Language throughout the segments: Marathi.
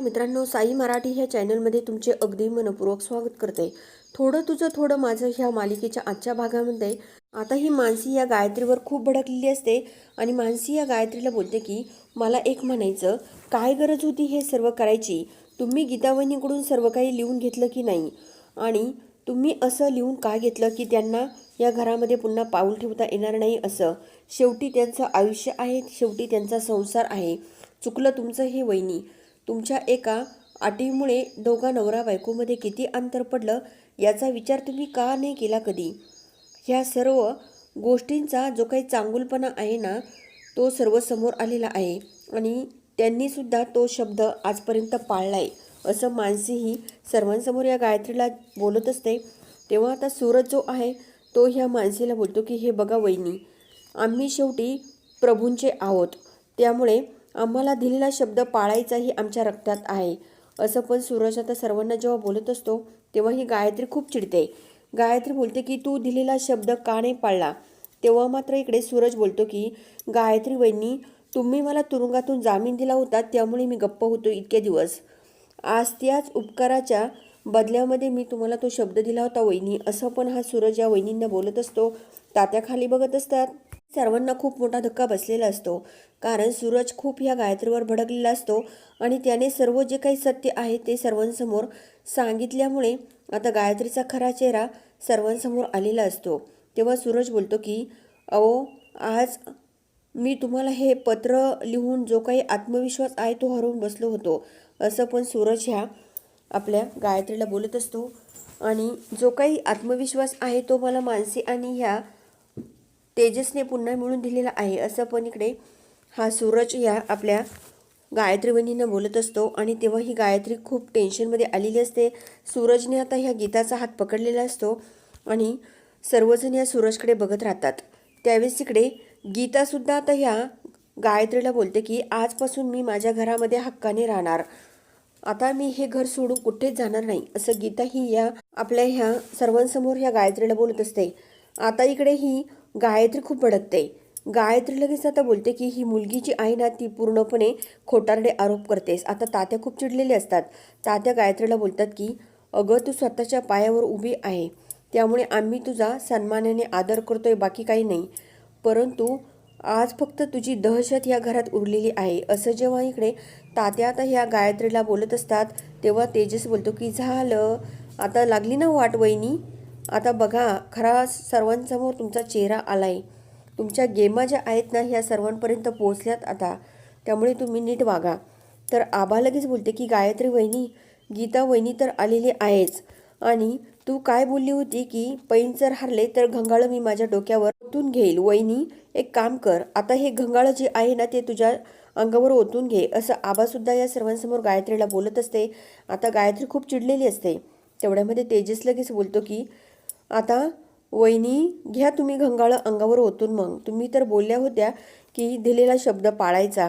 मित्रांनो साई मराठी ह्या चॅनलमध्ये तुमचे अगदी मनपूर्वक स्वागत करते. थोडं तुझं थोडं माझं ह्या मालिकेच्या आजच्या भागामध्ये. आता ही मानसी या गायत्रीवर खूप भडकलेली असते आणि मानसी या गायत्रीला बोलते की मला एक म्हणायचं काय गरज होती हे सर्व करायची? तुम्ही गीतावहिनीकडून सर्व काही लिहून घेतलं की नाही? आणि तुम्ही असं लिहून का घेतलं की त्यांना या घरामध्ये पुन्हा पाऊल ठेवता येणार नाही असं? शेवटी त्यांचं आयुष्य आहे शेवटी त्यांचा संसार आहे. चुकलं तुमचं हे वहिनी. तुमच्या एका अटीमुळे दोघा नवरा बायकोमध्ये किती अंतर पडलं याचा विचार तुम्ही का नाही केला कधी? ह्या सर्व गोष्टींचा जो काही चांगुलपणा आहे ना तो सर्व समोर आलेला आहे आणि त्यांनीसुद्धा तो शब्द आजपर्यंत पाळला आहे असं मानसीही सर्वांसमोर या गायत्रीला बोलत असते. तेव्हा आता सूरज जो आहे तो ह्या मानसीला बोलतो की हे बघा वहिनी आम्ही शेवटी प्रभूंचे आहोत. त्यामुळे आम्हाला दिलेला शब्द पाळायचाही आमच्या रक्तात आहे. असं पण सूरज आता सर्वांना जेव्हा बोलत असतो तेव्हा ही गायत्री खूप चिडते. गायत्री बोलते की तू दिलेला शब्द का नाही पाळला? तेव्हा मात्र इकडे सूरज बोलतो की गायत्री वहिनी तुम्ही मला तुरुंगातून जामीन दिला होता त्यामुळे मी गप्प होतो इतके दिवस. आज त्याच उपकाराच्या बदल्यामध्ये मी तुम्हाला तो शब्द दिला होता वहिनी. असं पण हा सूरज या वहिनींना बोलत असतो. तात्याखाली बघत असतात. सर्वांना खूप मोठा धक्का बसलेला असतो. कारण सूरज खूप ह्या गायत्रीवर भडकलेला असतो आणि त्याने सर्व जे काही सत्य आहे ते सर्वांसमोर सांगितल्यामुळे आता गायत्रीचा खरा चेहरा सर्वांसमोर आलेला असतो. तेव्हा सूरज बोलतो की अहो आज मी तुम्हाला हे पत्र लिहून जो काही आत्मविश्वास आहे तो हरवून बसलो होतो. असं पण सूरज ह्या आपल्या गायत्रीला बोलत असतो. आणि जो काही आत्मविश्वास आहे तो मला मानसी आणि ह्या तेजसने पुन्हा मिळून दिलेला आहे असं पण इकडे हा सूरज या आपल्या गायत्री वहिनींना बोलत असतो आणि तेव्हा ही गायत्री खूप टेन्शनमध्ये आलेली असते. सूरजने आता ह्या गीताचा हात पकडलेला असतो आणि सर्वजण या सूरजकडे बघत राहतात. त्यावेळेस इकडे गीतासुद्धा आता ह्या गायत्रीला बोलते की आजपासून मी माझ्या घरामध्ये हक्काने राहणार. आता मी हे घर सोडून कुठेच जाणार नाही. असं गीता ही या आपल्या ह्या सर्वांसमोर ह्या गायत्रीला बोलत असते. आता इकडे ही गायत्री खूप भडकते. गायत्री लगेच आता बोलते की ही मुलगी जी आहे ना ती पूर्णपणे खोटारडे आरोप करतेस. आता तात्या खूप चिडलेले असतात. तात्या गायत्रीला बोलतात की अगं तू स्वतःच्या पायावर उभी आहे. त्यामुळे आम्ही तुझा सन्मानाने आदर करतोय बाकी काही नाही. परंतु आज फक्त तुझी दहशत या घरात उरलेली आहे. असं जेव्हा इकडे तात्या आता ह्या गायत्रीला बोलत असतात तेव्हा तेजस बोलतो की झालं. आता लागली ना वाट वहिनी? आता बघा खरा सर्वांसमोर तुमचा चेहरा आला आहे तुमच्या गेमा ज्या आहेत ना ह्या सर्वांपर्यंत पोहोचल्यात आता. त्यामुळे तुम्ही नीट वागा. तर आबा लगेच बोलते की गायत्री वहिनी गीता वहिनी तर आलेली आहेच. आणि तू काय बोलली होती की पैन जर हरले तर घंगाळं मी माझ्या डोक्यावर ओतून घेईल. वहिनी एक काम कर. आता हे घंगाळं जे आहे ना ते तुझ्या अंगावर ओतून घे. असं आबासुद्धा या सर्वांसमोर गायत्रीला बोलत असते. आता गायत्री खूप चिडलेली असते. तेवढ्यामध्ये तेजस लगेच बोलतो की आता वहिनी घ्या तुम्ही घंगाळं अंगावर ओतून मग. तुम्ही तर बोलल्या होत्या की दिलेला शब्द पाळायचा.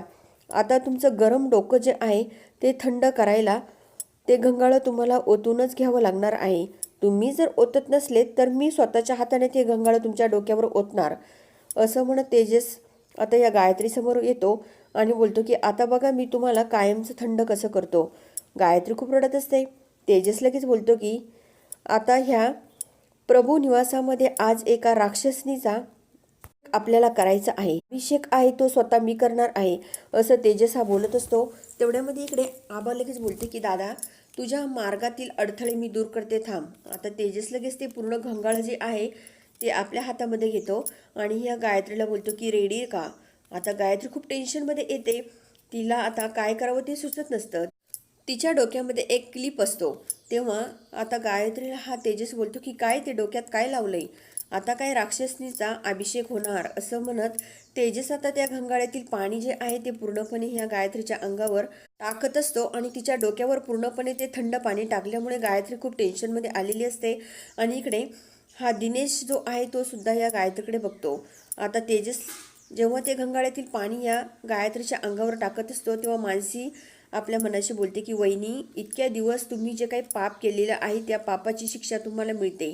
आता तुमचं गरम डोकं जे आहे ते थंड करायला ते घंगाळं तुम्हाला ओतूनच घ्यावं लागणार आहे. तुम्ही जर ओतत नसले तर मी स्वतःच्या हाताने ते घंगाळं तुमच्या डोक्यावर ओतणार. असं म्हणत तेजस आता या गायत्रीसमोर येतो आणि बोलतो की आता बघा मी तुम्हाला कायमचं थंड कसं करतो. गायत्री खूप रडत असते. तेजस लगेच बोलतो की आता ह्या प्रभू निवासामध्ये आज एका राक्षसनीचा आपल्याला करायचा आहे. अभिषेक आहे तो स्वतः मी करणार आहे असं तेजस हा बोलत असतो. तेवढ्यामध्ये इकडे आबा लगेच बोलते की दादा तुझ्या मार्गातील अडथळे मी दूर करते थांब. आता तेजस लगेच ते पूर्ण घंगाळ जे आहे ते आपल्या हातामध्ये घेतो आणि या गायत्रीला बोलतो की रेडी आहे का? आता गायत्री खूप टेन्शनमध्ये येते. तिला आता काय करावं ते सुचत नसतं. तिच्या डोक्यामध्ये एक क्लिप असतो. तेव्हा आता गायत्रीला हा तेजस बोलतो की काय ते डोक्यात काय लावलंय? आता काय राक्षसनीचा अभिषेक होणार? असं म्हणत तेजस आता त्या घंगाळ्यातील पाणी जे आहे ते पूर्णपणे ह्या गायत्रीच्या अंगावर टाकत असतो आणि तिच्या डोक्यावर पूर्णपणे ते थंड पाणी टाकल्यामुळे गायत्री खूप टेन्शनमध्ये आलेली असते. आणि इकडे हा दिनेश जो आहे तो सुद्धा या गायत्रीकडे बघतो. आता तेजस जेव्हा ते घंगाळ्यातील पाणी या गायत्रीच्या अंगावर टाकत असतो तेव्हा मानसी आपल्या मनाशी बोलते की वहिनी इतक्या दिवस तुम्ही जे काही पाप केलेलं आहे त्या पापाची शिक्षा तुम्हाला मिळते.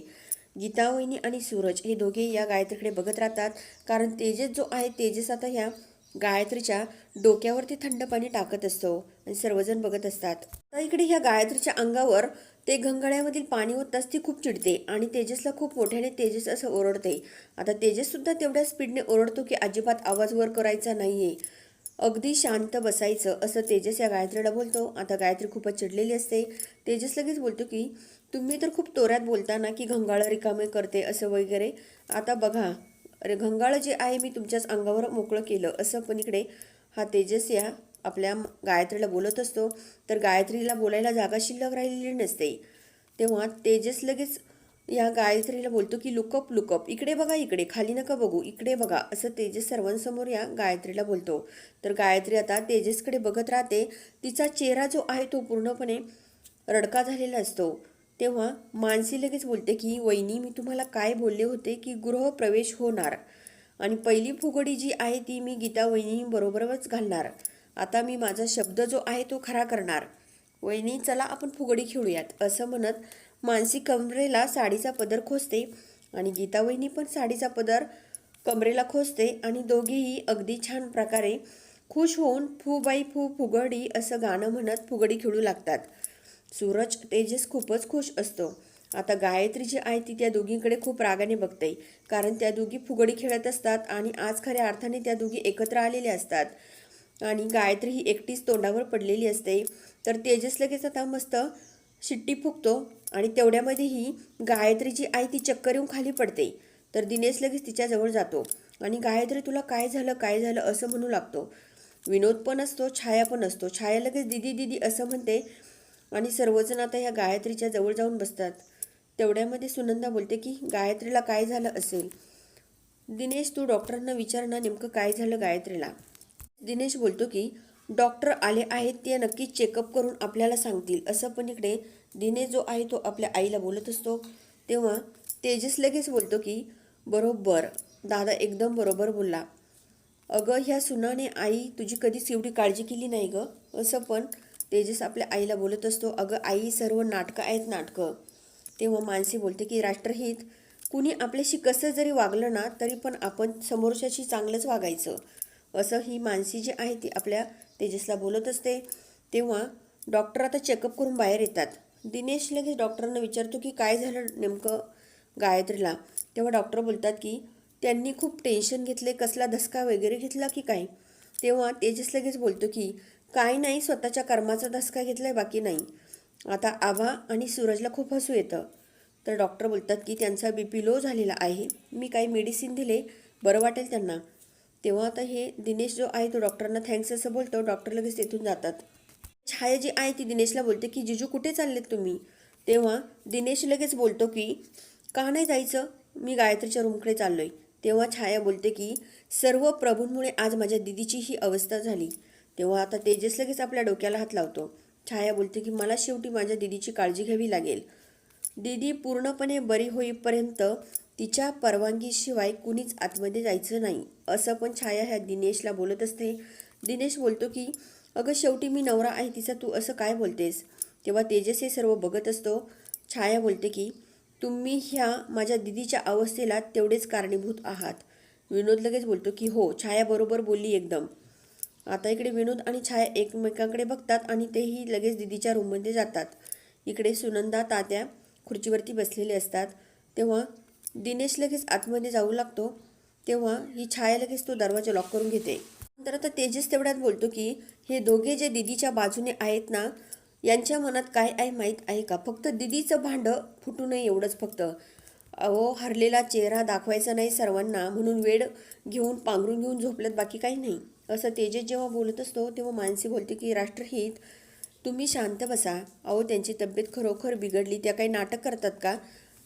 गीता वहिनी आणि सूरज हे दोघे या गायत्रीकडे बघत राहतात. कारण तेजस जो आहे तेजस आता ह्या गायत्रीच्या डोक्यावरती थंड पाणी टाकत असतो आणि सर्वजण बघत असतात. तर इकडे ह्या गायत्रीच्या अंगावर ते घंगाळ्यामधील पाणी होताच ती खूप चिडते आणि तेजसला खूप मोठ्याने तेजस असं ओरडते. आता तेजस सुद्धा तेवढ्या स्पीडने ओरडतो की अजिबात आवाज वर करायचा नाही आहे अगदी शांत बसायचं असं तेजस या गायत्रीला बोलतो. आता गायत्री खूपच चिडलेली असते. तेजस लगेच बोलतो की तुम्ही तर खूप तोऱ्यात बोलता ना की घंगाळ रिकामे करते असं वगैरे. आता बघा अरे घंगाळ जे आहे मी तुमच्याच अंगावर मोकळं केलं असं पण इकडे हा तेजस या आपल्या गायत्रीला बोलत असतो. तर गायत्रीला बोलायला जागा शिल्लक राहिलेली नसते. तेव्हा तेजस लगेच या गायत्रीला बोलतो की लुकअप लुकअप इकडे बघा इकडे. खाली नका बघू. इकडे बघा. असं तेजस सर्वांसमोर या गायत्रीला बोलतो. तर गायत्री आता तेजसकडे बघत राहते. तिचा चेहरा जो आहे तो पूर्णपणे रडका झालेला असतो. तेव्हा मानसी लगेच बोलते की वहिनी मी तुम्हाला काय बोलले होते की गृहप्रवेश होणार. आणि पहिली फुगडी जी आहे ती मी गीता वहिनीबरोबरच घालणार. आता मी माझा शब्द जो आहे तो खरा करणार. वहिनी चला आपण फुगडी खेळूयात. असं म्हणत मानसी कमरेला साडीचा पदर खोसते आणि गीता पण साडीचा पदर कमरेला खोसते आणि दोघेही अगदी छान प्रकारे खुश होऊन फू बाई फू फुगडी असं गाणं म्हणत फुगडी खेळू लागतात. सूरज तेजस खूपच खुश असतो. आता गायत्री जी आहे ती त्या दोघींकडे खूप रागाने बघते. कारण त्या दोघी फुगडी खेळत असतात आणि आज खऱ्या अर्थाने त्या दोघी एकत्र आलेल्या असतात. आणि गायत्री ही एकटीच तोंडावर पडलेली असते. तर तेजस लगेच आता मस्त शिट्टी फुकतो आणि तेवढ्यामध्येही गायत्री जी आहे ती चक्कर येऊन खाली पडते. तर दिनेश लगेच तिच्याजवळ जातो आणि गायत्री तुला काय झालं? काय झालं? असं म्हणू लागतो. विनोद पण असतो छाया पण असतो. छाया लगेच दिदी दिदी असं म्हणते आणि सर्वजण आता या गायत्रीच्या जवळ जाऊन बसतात. तेवढ्यामध्ये सुनंदा बोलते की गायत्रीला काय झालं असेल? दिनेश तू डॉक्टरांना विचार ना नेमकं काय झालं गायत्रीला. दिनेश बोलतो की डॉक्टर आले आहेत ते नक्कीच चेकअप करून आपल्याला सांगतील. असं पण इकडे दिने जो आहे तो आपल्या आईला बोलत असतो. तेव्हा तेजस लगेच बोलतो की बरोबर. दादा एकदम बरोबर बोलला. अगं ह्या सुनाने आई तुझी कधीच एवढी काळजी केली नाही गं. असं पण तेजस आपल्या आईला बोलत असतो. अगं आई सर्व नाटकं आहेत नाटकं. तेव्हा मानसी बोलते की राष्ट्रहित कुणी आपल्याशी कसं जरी वागलं ना तरी पण आपण समोरच्याशी चांगलंच वागायचं. असं ही मानसी जी आहे ती आपल्या तेजसला बोलत असते तेव्हा डॉक्टर आता चेकअप करून बाहेर येतात. दिनेश लगेच डॉक्टरांना विचारतो की काय झालं नेमकं गायत्रीला? तेव्हा डॉक्टर बोलतात की त्यांनी खूप टेन्शन घेतले कसला धसका वगैरे घेतला की काय? तेव्हा तेजस लगेच बोलतो की काय नाही स्वतःच्या कर्माचा धसका घेतला आहे बाकी नाही. आता आभा आणि सूरजला खूप हसू येतं. तर डॉक्टर बोलतात की त्यांचा बी पी लो झालेला आहे. मी काही मेडिसिन दिले बरं वाटेल त्यांना. तेव्हा आता हे दिनेश जो आहे तो डॉक्टरांना थँक्स असं बोलतो डॉक्टर लगेच तिथून जातात. छाया जी आहे ती दिनेशला बोलते की जिजू कुठे चाललेत तुम्ही? तेव्हा दिनेश लगेच बोलतो की का नाही जायचं? मी गायत्रीच्या रूमकडे चाललो आहे तेव्हा छाया बोलते की सर्व प्रभूंमुळे आज माझ्या दिदीची ही अवस्था झाली. तेव्हा आता तेजस लगेच आपल्या डोक्याला हात लावतो. छाया बोलते की मला शेवटी माझ्या दिदीची काळजी घ्यावी लागेल. दीदी पूर्णपणे बरी होईपर्यंत तिच्या परवानगीशिवाय कुणीच आतमध्ये जायचं नाही असं पण छाया ह्या दिनेशला बोलत असते. दिनेश बोलतो की अगं शेवटी मी नवरा आहे तिचा तू असं काय बोलतेस? तेव्हा तेजस हे सर्व बघत असतो. छाया बोलते की तुम्ही ह्या माझ्या दिदीच्या अवस्थेला तेवढेच कारणीभूत आहात. विनोद लगेच बोलतो की हो छाया बरोबर बोलली एकदम. आता इकडे विनोद आणि छाया एकमेकांकडे बघतात आणि तेही लगेच दिदीच्या रूममध्ये जातात. इकडे सुनंदा तात्या खुर्चीवरती बसलेले असतात. तेव्हा दिनेश लगेच आतमध्ये जाऊ लागतो तेव्हा ही छाया लगेच तो दरवाजा लॉक करून घेते. नंतर आता तेजस तेवढ्यात बोलतो की हे दोघे जे दिदीच्या बाजूने आहेत ना यांच्या मनात काय आहे माहीत आहे का? फक्त दिदीचं भांडं फुटू नये एवढंच फक्त. अहो हरलेला चेहरा दाखवायचा नाही सर्वांना म्हणून वेळ घेऊन पांघरून घेऊन झोपल्यात बाकी काही नाही. असं तेजस जेव्हा बोलत असतो तेव्हा मानसी बोलते की राष्ट्रहित तुम्ही शांत बसा. अहो त्यांची तब्येत खरोखर बिघडली. त्या काही नाटक करतात का?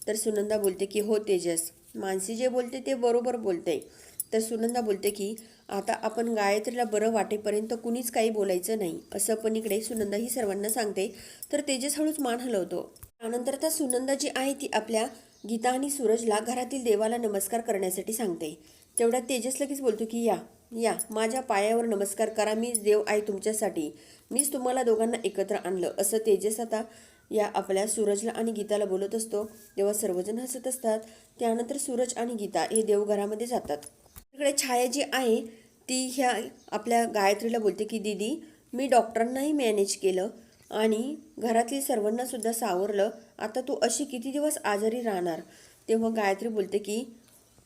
तर सुनंदा बोलते की हो तेजस. मानसी जे बोलते ते बरोबर बोलते. तर सुनंदा बोलते की आता आपण गायत्रीला बरं वाटेपर्यंत कुणीच काही बोलायचं नाही. असं पण इकडे सुनंदा ही सर्वांना सांगते. तर तेजस हळूच मान हलवतो. त्यानंतर त्या सुनंदा जी आहे ती आपल्या गीता आणि सूरजला घरातील देवाला नमस्कार करण्यासाठी सांगते. तेवढ्यात तेजस लगेच बोलतो की या या माझ्या पायावर नमस्कार करा. मीच देव आहे तुमच्यासाठी. मीच तुम्हाला दोघांना एकत्र आणलं. असं तेजस आता या आपल्या सूरजला आणि गीताला बोलत असतो. तेव्हा सर्वजण हसत असतात त्यानंतर सूरज आणि गीता हे देवघरामध्ये जातात. इकडे छाया जी आहे ती ह्या आपल्या गायत्रीला बोलते की दीदी मी डॉक्टरांनाही मॅनेज केलं आणि घरातील सर्वांनासुद्धा सावरलं. आता तू अशी किती दिवस आजारी राहणार? तेव्हा गायत्री बोलते की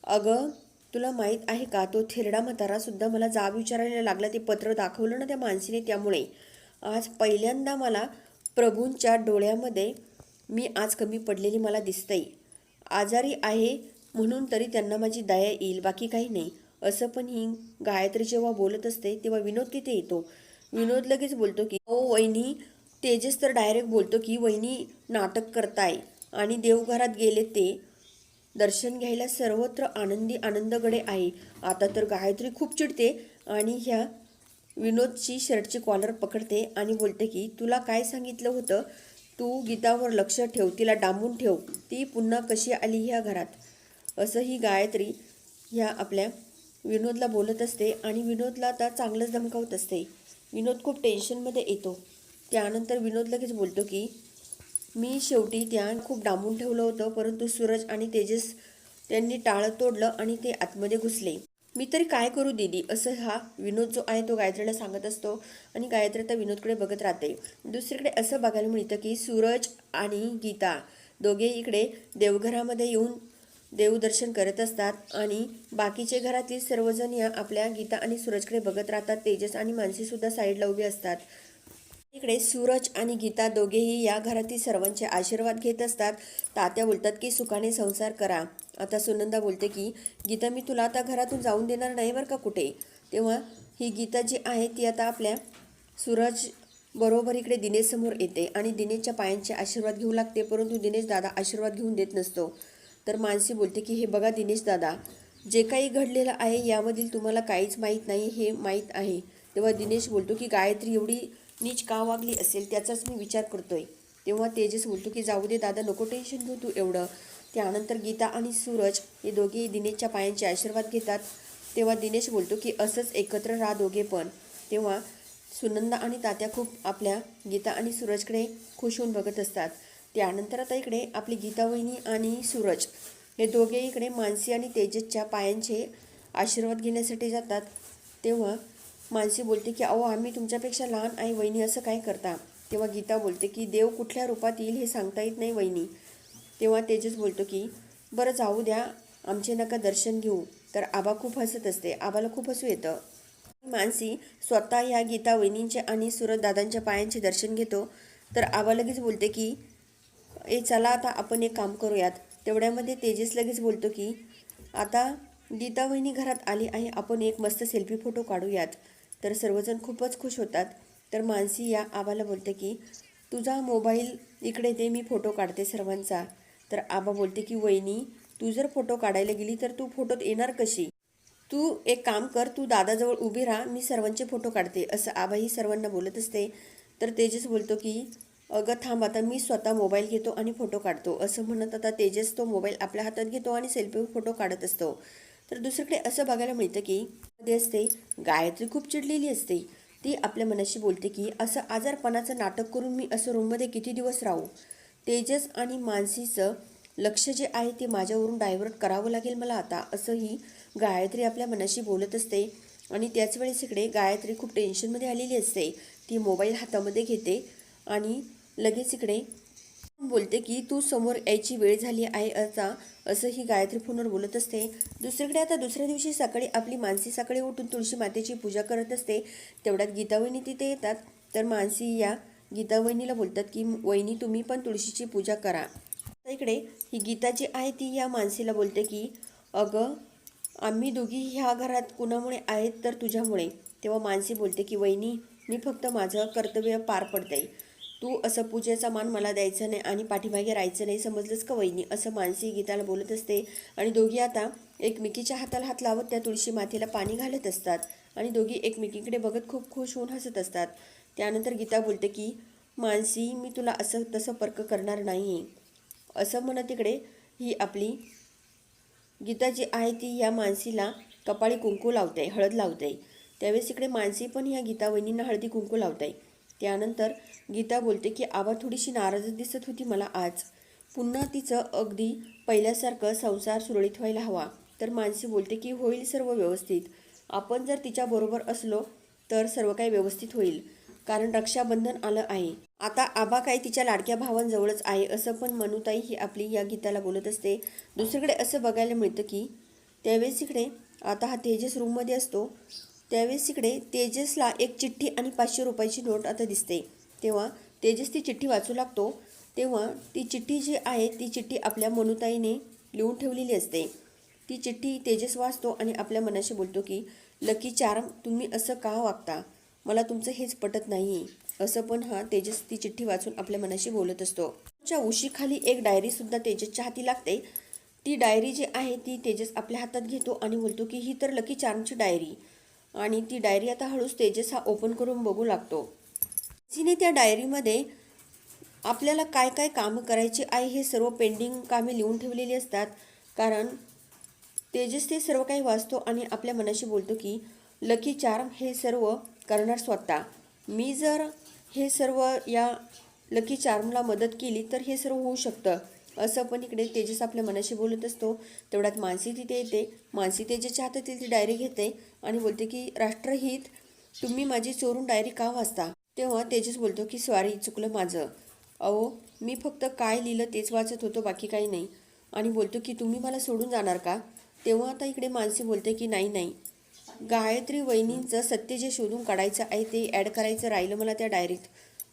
अगं तुला माहीत आहे का तो थिरडा म्हातारासुद्धा मला जाब विचारायला लागला. ते पत्र दाखवलं ना त्या माणसीने त्यामुळे. आज पहिल्यांदा मला प्रभूंच्या डोळ्यामध्ये मी आज कमी पडलेली मला दिसतंय. आजारी आहे म्हणून तरी त्यांना माझी दया येईल बाकी काही नाही. असं पण ही गायत्री जेव्हा बोलत असते तेव्हा विनोद तिथे येतो. विनोद लगेच बोलतो की ओ वहिनी. तेजस तर डायरेक्ट बोलतो की वहिनी नाटक करताय. आणि देवघरात गेले ते. दर्शन घ्यायला सर्वत्र आनंदी आनंदगडे आहे. आता तर गायत्री खूप चिडते आणि ह्या विनोदची शर्टची कॉलर पकडते आणि बोलते की तुला काय सांगितलं होतं? तू गीतावर लक्ष ठेव तिला डांबून ठेव. ती पुन्हा कशी आली ह्या घरात? असं ही गायत्री ह्या आपल्या विनोदला बोलत असते आणि विनोदला आता चांगलंच धमकावत असते. विनोद खूप टेन्शनमध्ये येतो. त्यानंतर विनोद लगेच बोलतो की मी शेवटी त्या खूप डांबून ठेवलं होतं परंतु सूरज आणि तेजस त्यांनी टाळं तोडलं आणि ते आतमध्ये घुसले. मी तरी काय करू दीदी? असं हा विनोद जो आहे तो गायत्रीला सांगत असतो आणि गायत्री आता विनोदकडे बघत राहते. दुसरीकडे असं बघायला मिळतं की सूरज आणि गीता दोघे इकडे देवघरामध्ये येऊन देवदर्शन करत असतात आणि बाकीचे घरातील सर्वजण या आपल्या गीता आणि सूरजकडे बघत राहतात. तेजस आणि मानसीसुद्धा साईडला उभी असतात. इकडे सूरज आणि गीता दोघेही या घरातील सर्वांचे आशीर्वाद घेत असतात. तात्या बोलतात की सुखाने संसार करा. आता सुनंदा बोलते की गीता मी तुला आता घरातून जाऊन देणार नाही बरं का कुठे? तेव्हा ही गीता जी आहे ती आता आपल्या सूरज बरोबर इकडे दिनेशसमोर येते आणि दिनेशच्या पायांचे आशीर्वाद घेऊ लागते परंतु दिनेश दादा आशीर्वाद घेऊन देत नसतो. तर मानसी बोलते की हे बघा दिनेश दादा जे काही घडलेलं आहे यामधील तुम्हाला काहीच माहीत नाही हे माहीत आहे. तेव्हा दिनेश बोलतो की गायत्री एवढी नीच का वागली असेल? त्याचाच मी विचार करतोय. तेव्हा तेजस बोलतो की जाऊ दे दादा नको टेन्शन घेऊ तू एवढं. त्यानंतर गीता आणि सूरज हे दोघेही दिनेशच्या पायांचे आशीर्वाद घेतात. तेव्हा दिनेश बोलतो की असंच एकत्र राहा दोघे पण. तेव्हा सुनंदा आणि तात्या खूप आपल्या गीता आणि सूरजकडे खुश होऊन बघत असतात. त्यानंतर आता इकडे आपली गीता वहिनी आणि सूरज हे दोघे इकडे मानसी आणि तेजसच्या पायांचे आशीर्वाद घेण्यासाठी जातात. तेव्हा मानसी बोलते की अहो आम्ही तुमच्यापेक्षा लहान आई वहिनी असं काय करता? तेव्हा गीता बोलते की देव कुठल्या रूपात येईल हे सांगता येत नाही वहिनी. तेव्हा तेजस बोलतो की बरं जाऊ द्या आमचे नका दर्शन घेऊ. तर आबा खूप हसत असते. आबाला खूप हसू येतं. मानसी स्वतः ह्या गीता वहिनींचे आणि सुरत दादांच्या पायांचे दर्शन घेतो. तर आबा लगेच बोलते की ए चला आता आपण एक काम करूयात. तेवढ्यामध्ये तेजस लगेच बोलतो की आता गीता वहिनी घरात आली आहे आपण एक मस्त सेल्फी फोटो काढूयात. तर सर्वजण खूपच खुश होतात. तर मानसी या आबाला बोलते की तुझा मोबाईल इकडे दे मी फोटो काढते सर्वांचा. तर आबा बोलते की वहिनी तू जर फोटो काढायला गेली तर तू फोटोत येणार कशी? तू एक काम कर तू दादाजवळ उभी राहा मी सर्वांचे फोटो काढते. असं आबाही सर्वांना बोलत असते. तर तेजस बोलतो की अगं थांब आता मी स्वतः मोबाईल घेतो आणि फोटो काढतो. असं म्हणत आता तेजस तो मोबाईल आपल्या हातात घेतो आणि सेल्फी फोटो काढत असतो. तर दुसरीकडे असं बघायला मिळतं की मध्ये असते गायत्री खूप चिडलेली असते. ती आपल्या मनाशी बोलते की असं आजारपणाचं नाटक करून मी असं रूममध्ये किती दिवस राहू? तेजस आणि मानसीचं लक्ष जे आहे ते माझ्यावरून डायव्हर्ट करावं लागेल मला आता असंही गायत्री आपल्या मनाशी बोलत असते. आणि त्याच वेळेस इकडे गायत्री खूप टेन्शनमध्ये आलेली असते. ती मोबाईल हातामध्ये घेते आणि लगेच इकडे बोलते की तू समोर यायची वेळ झाली आहे आता असं ही गायत्री फोनवर बोलत असते. दुसरीकडे आता दुसऱ्या दिवशी सकाळी आपली मानसी सकाळी उठून तुळशी मातेची पूजा करत असते. तेवढ्यात गीतावहिनी तिथे येतात. तर मानसी या गीतावहिनीला बोलतात की वहिनी तुम्ही पण तुळशीची पूजा करा. इकडे ही गीता जी आहे ती या मानसीला बोलते की अगं आम्ही दोघी ह्या घरात कुणामुळे आहेत तर तुझ्यामुळे. तेव्हा मानसी बोलते की वहिनी मी फक्त माझं कर्तव्य पार पडते तू असं पूजेचा मान मला द्यायचा नाही आणि पाठीमागे राहायचं नाही. समजलंच का वहिनी? असं मानसी गीताला बोलत असते. आणि दोघी आता एकमेकीच्या हाताला हात लावत त्या तुळशी मातेला पाणी घालत असतात. आणि दोघी एकमेकीकडे बघत खूप खुश होऊन हसत असतात. त्यानंतर गीता बोलते की मानसी मी तुला असं तसं पर्क करणार नाही असं म्हणत तिकडे ही आपली गीता जी आहे ती या मानसीला कपाळी कुंकू लावते हळद लावते. त्यावेळेस इकडे मानसी पण ह्या गीता वहिनींना हळदी कुंकू लावते. त्यानंतर गीता बोलते की आबा थोडीशी नाराजच दिसत होती मला आज. पुन्हा तिचं अगदी पहिल्यासारखं संसार सुरळीत व्हायला हवा. तर मानसी बोलते की होईल सर्व व्यवस्थित. आपण जर तिच्याबरोबर असलो तर सर्व काही व्यवस्थित होईल. कारण रक्षाबंधन आलं आहे. आता आबा काय तिच्या लाडक्या भावांजवळच आहे असं पण मनुताई ही आपली या गीताला बोलत असते. दुसरीकडे असं बघायला मिळतं की त्यावेळेस इकडे आता हा तेजस रूममध्ये असतो त्यावेळेस इकडे तेजसला एक चिठ्ठी आणि पाचशे रुपयाची नोट आता दिसते. तेव्हा तेजस ती चिठ्ठी वाचू लागतो तेव्हा ती चिठ्ठी जी आहे ती चिठ्ठी आपल्या मनुताईने लिहून ठेवलेली असते. ती चिठ्ठी तेजस वाचतो आणि आपल्या मनाशी बोलतो की लकी चार्म तुम्ही असं का वागता? मला तुमचं हेच पटत नाही असं पण हा तेजस ती चिठ्ठी वाचून आपल्या मनाशी बोलत असतो. च्या उशीखाली एक डायरीसुद्धा तेजसच्या हाती लागते. ती डायरी जी आहे ती तेजस आपल्या हातात घेतो आणि बोलतो की ही तर लकी चार्मची डायरी. आणि ती डायरी आता हळूच तेजस हा ओपन करून बघू लागतो. तिने त्या डायरीमध्ये आपल्याला काय काय कामं करायची आहे हे सर्व पेंडिंग कामे लिहून ठेवलेली असतात. कारण तेजस ते सर्व काही वाचतो आणि आपल्या मनाशी बोलतो की लकी चार्म हे सर्व करणार स्वतः. मी जर हे सर्व या लकी चार्मला मदत केली तर हे सर्व होऊ शकतं. असं पण इकडे तेजस आपल्या मनाशी बोलत असतो. तेवढ्यात मानसी तिथे येते. मानसी तेजसच्या हातातील ती डायरी घेते आणि बोलते की राष्ट्रहित तुम्ही माझी चोरून डायरी का वाचता? तेव्हा तेजस बोलतो की स्वारी चुकलं माझं. अहो मी फक्त काय लिहिलं तेच वाचत होतो बाकी काही नाही. आणि बोलतो की तुम्ही मला सोडून जाणार का? तेव्हा आता इकडे मानसी बोलते की नाही नाही. गायत्री वहिनींचं सत्य जे शोधून काढायचं आहे ते ॲड करायचं राहिलं मला त्या डायरीत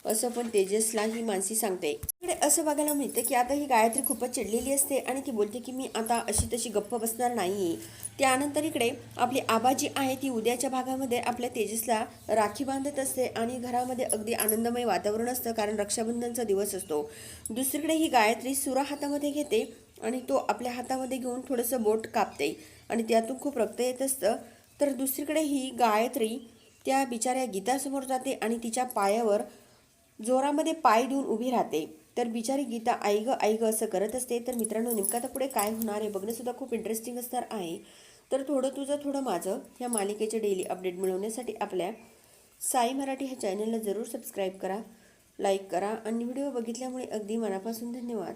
असं पण तेजसला ही मानसी सांगते. इकडे असं बघायला मिळतं की आता ही गायत्री खूपच चिडलेली असते आणि ती बोलते की मी आता अशी तशी गप्प बसणार नाही त्यानंतर इकडे आपली आबाजी आहे ती उद्याच्या भागामध्ये आपल्या तेजसला राखी बांधत असते आणि घरामध्ये अगदी आनंदमय वातावरण असतं कारण रक्षाबंधनचा दिवस असतो. दुसरीकडे ही गायत्री सुरा हातामध्ये घेते आणि तो आपल्या हातामध्ये घेऊन थोडंसं बोट कापते आणि त्यातून खूप रक्त येत असतं. तर दुसरीकडे ही गायत्री त्या बिचाऱ्या गीतासमोर जाते आणि तिच्या पायावर जोरामध्ये पाय देऊन उभी राहते. तर बिचारी गीता आई गं आई गं असं करत असते. तर मित्रांनो नेमकं आता पुढे काय होणार आहे? बघणंसुद्धा खूप इंटरेस्टिंग असणार आहे. तर थोडं तुझं थोडं माझं ह्या मालिकेचे डेली अपडेट मिळवण्यासाठी आपल्या साई मराठी ह्या चॅनलला जरूर सबस्क्राईब करा लाईक करा आणि व्हिडिओ बघितल्यामुळे अगदी मनापासून धन्यवाद.